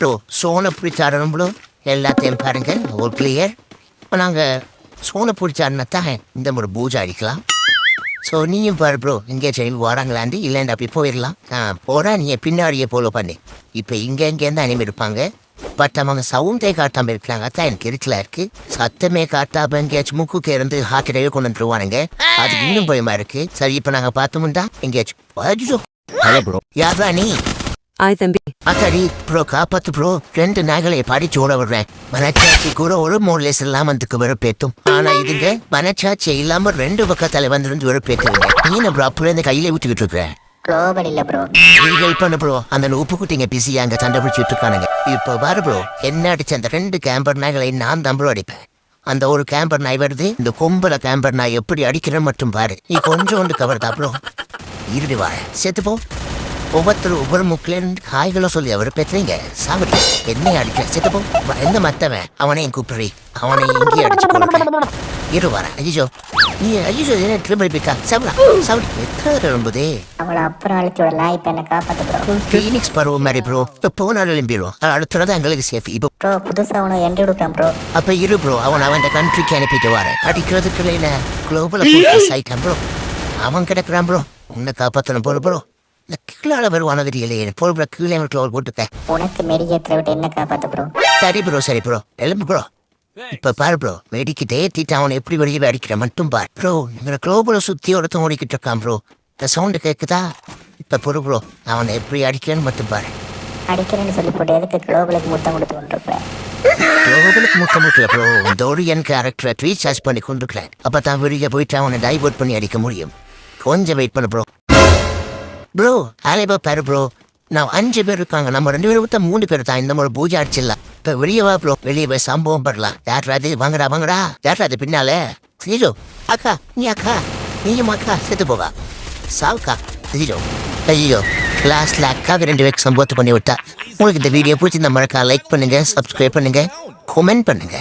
Bro சோனை பிடிச்சாடணும் bro எல்லாத்தையும் பாருங்க ஒரு கிளியர் இப்போ நாங்கள் சோனை பிடிச்சாடினா தான் இந்த ஒரு பூஜை அடிக்கலாம். ஸோ நீயும் பாரு ப்ரோ இங்கே சரி வராங்களாண்டி இல்லைண்டா அப்படி போயிடலாம். ஆ போகிறா நீ பின்னாடியே ஃபாலோ பண்ணி. இப்போ இங்கே இங்கேருந்து அனிமே இருப்பாங்க? பட் அவங்க சவுண்டே காட்டாமல் இருக்காங்க அதான் எனக்கு இருக்கல இருக்கு. சத்தமே காட்டாம எங்கேயாச்சும் மூக்குக்கு இருந்து ஹாக்கிடையே கொண்டு வந்துருவானுங்க. அது இன்னும் பயமா இருக்கு. சரி இப்போ நாங்கள் பார்த்தோம்டா எங்கேயாச்சும். ஹலோ ப்ரோ யாரா நீ? ஆய் தம்பி. அத்தாடி ப்ரோ காப்பாத்து ப்ரோ ரெண்டு நாகளை படிச்சு ஓட விடுறேன். மனச்சாட்சி கூட ஒரு மூலைஸ் இல்லாம அதுக்கு வெறுப்பேத்தும். ஆனா இதுங்க மனச்சாட்சி இல்லாம ரெண்டு பக்கத்தால வந்துருந்து வெறுப்பேத்துவீங்க நீ ப்ரோ அப்புறம் இந்த கையில விட்டுக்கிட்டு இருக்கிற குளோபல் இல்ல ப்ரோ நீங்க இப்ப ப்ரோ அந்த உப்பு குட்டிங்க பிஸியா அங்க சண்டை பிடிச்சிட்டு இருக்கானுங்க இப்போ பாரு ப்ரோ என்ன அடிச்ச அந்த ரெண்டு கேம்பர் நாய்களை நான் தான் ப்ரோ அடிப்பேன். அந்த ஒரு கேம்பர் நாய் வருது இந்த கொம்புல கேம்பர் நாய் எப்படி அடிக்கிறேன்னு மட்டும் பாரு. நீ கொஞ்சோண்டு கவர் தான் ப்ரோ இருடி வாழ. செத்து போ. ஒவ்வொருத்தரும் ஒவ்வொரு முக்கிலேருந்து காய்களும் சொல்லி அவர் பெற்றீங்க சாப்பிட்டு என்னை அடிக்க செத்து போ. வ- எந்த மத்தவன்? அவனையும் கூப்பிடுறி. அவனை இங்கேயே அடிச்சு கொடுக்க இரு வர ஐயோ நீ ஐயோ என்ன திரும்ப பிக்கா சாப்பிடா சாப்பிடு எத்தனை எழும்புதே? அவளை அப்புறம் அழிச்சு விடலாம் இப்ப என்ன ப்ரோ ஃபீனிக்ஸ் பருவம் மாதிரி ப்ரோ இப்போ போனால் எழும்பிடும் அடுத்தது எங்களுக்கு சேஃப் இப்போ ப்ரோ புதுசா அவனை என்ட்ரி கொடுப்பேன் ப்ரோ அப்ப இரு ப்ரோ அவன் அவன் கண்ட்ரிக்கு அனுப்பிட்டு வரேன் அடிக்கிறதுக்கு இல்ல குளோபல் ஆயிட்டான் ப்ரோ அவன் கிடக்குறான் ப்ரோ உன்னை காப்பாற்றணும் போல ப்ரோ இந்த கீழால வருவான தெரியலையே. போல் ப்ரோ கீழே க்ளோவர் போட்டுக்க உனக்கு மெடிக்கேற்ற விட்டு என்ன காப்பாத்து ப்ரோ சரி ப்ரோ சரி ப்ரோ எலும்பு ப்ரோ இப்ப பாரு ப்ரோ வெடிக்கிட்டே தீட்டு அவனை எப்படி வெளியே அடிக்கிற மட்டும் பாரு. ப்ரோ இவனை குளோபலை சுத்தி ஒருத்தன் ஓடிக்கிட்டு இருக்கான் ப்ரோ இந்த சவுண்டு கேக்குதா? இப்ப பொறு ப்ரோ அவனை எப்படி அடிக்கிறேன்னு மட்டும் பாரு. அடிக்கிறேன்னு சொல்லி போட்டு எதுக்கு குளோபலுக்கு முத்தம் கொடுத்து கொண்டிருப்பேன் குளோபலுக்கு முக்க முட்டல ப்ரோ டோரியன் கேரக்டரை ரீசார்ஜ் பண்ணி கொண்டிருக்கிறேன் அப்ப தான் வெளியே போயிட்டு அவனை டைவர்ட் பண்ணி அடிக்க முடியும். கொஞ்சம் வெயிட் பண்ணு ப்ரோ ப்ரோ ஆலேபா பாரு ப்ரோ நான் அஞ்சு பேர் இருக்காங்க. நம்ம ரெண்டு பேரும் விட்டா மூணு பேர் தான். இந்த மாதிரி பூஜை அடிச்சிடலாம். இப்ப வெளியே வா ப்ரோ வெளியே போய் சம்பவம் பண்ணலாம் யாராவது வாங்கடா வாங்கடா. யாராவது பின்னால? ஸ்ரீஜோ அக்கா நீ அக்கா. நீயும் அக்கா. செத்து போவா. சாவுக்கா. ஸ்ரீஜோ ஐயோ. லாஸ்ட்ல அக்காவுக்கு ரெண்டு பேருக்கு சம்பவத்தை பண்ணி விட்டா. உங்களுக்கு இந்த வீடியோ பிடிச்சி இந்த மறக்கா லைக் பண்ணுங்க சப்ஸ்கிரைப் பண்ணுங்க கமெண்ட் பண்ணுங்க.